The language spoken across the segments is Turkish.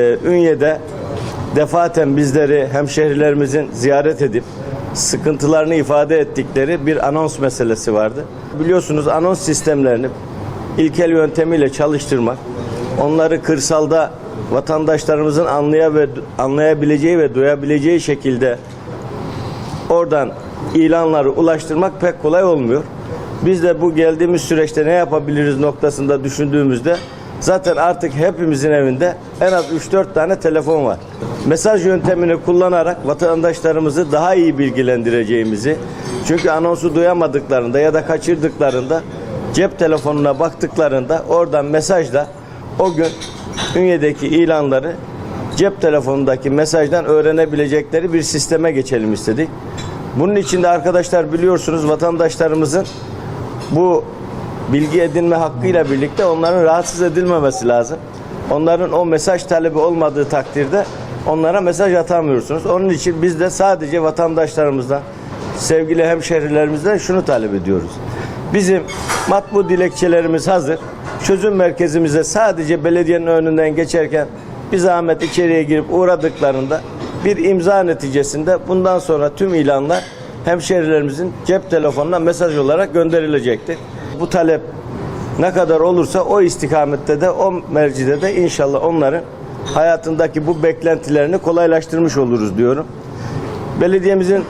Ee, Ünye'de defaten bizleri hemşehrilerimizin ziyaret edip sıkıntılarını ifade ettikleri bir anons meselesi vardı. Biliyorsunuz anons sistemlerini ilkel yöntemiyle çalıştırmak, onları kırsalda vatandaşlarımızın anlaya ve anlayabileceği ve duyabileceği şekilde oradan ilanları ulaştırmak pek kolay olmuyor. Biz de bu geldiğimiz süreçte ne yapabiliriz noktasında düşündüğümüzde zaten artık hepimizin evinde en az 3-4 tane telefon var. Mesaj yöntemini kullanarak vatandaşlarımızı daha iyi bilgilendireceğimizi çünkü anonsu duyamadıklarında ya da kaçırdıklarında cep telefonuna baktıklarında oradan mesajla o gün Ünye'deki ilanları cep telefonundaki mesajdan öğrenebilecekleri bir sisteme geçelim istedik. Bunun için de arkadaşlar biliyorsunuz vatandaşlarımızın bu bilgi edinme hakkıyla birlikte onların rahatsız edilmemesi lazım. Onların o mesaj talebi olmadığı takdirde onlara mesaj atamıyorsunuz. Onun için biz de sadece vatandaşlarımızdan, sevgili hemşehrilerimizden şunu talep ediyoruz. Bizim matbu dilekçelerimiz hazır. Çözüm merkezimize sadece belediyenin önünden geçerken bir zahmet içeriye girip uğradıklarında bir imza neticesinde bundan sonra tüm ilanlar hemşehrilerimizin cep telefonuna mesaj olarak gönderilecektir. Bu talep ne kadar olursa o istikamette de o mercide de inşallah onların hayatındaki bu beklentilerini kolaylaştırmış oluruz diyorum. Belediyemizin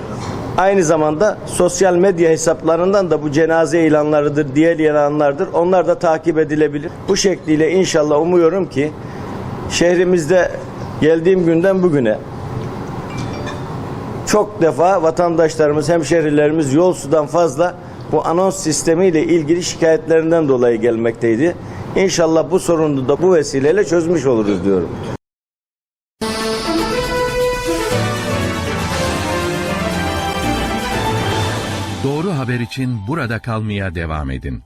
aynı zamanda sosyal medya hesaplarından da bu cenaze ilanlarıdır, diğer ilanlardır. Onlar da takip edilebilir. Bu şekliyle inşallah umuyorum ki şehrimizde geldiğim günden bugüne çok defa vatandaşlarımız, hemşehrilerimiz yol sudan fazla bu anons sistemiyle ilgili şikayetlerinden dolayı gelmekteydi. İnşallah bu sorunu da bu vesileyle çözmüş oluruz diyorum. Doğru haber için burada kalmaya devam edin.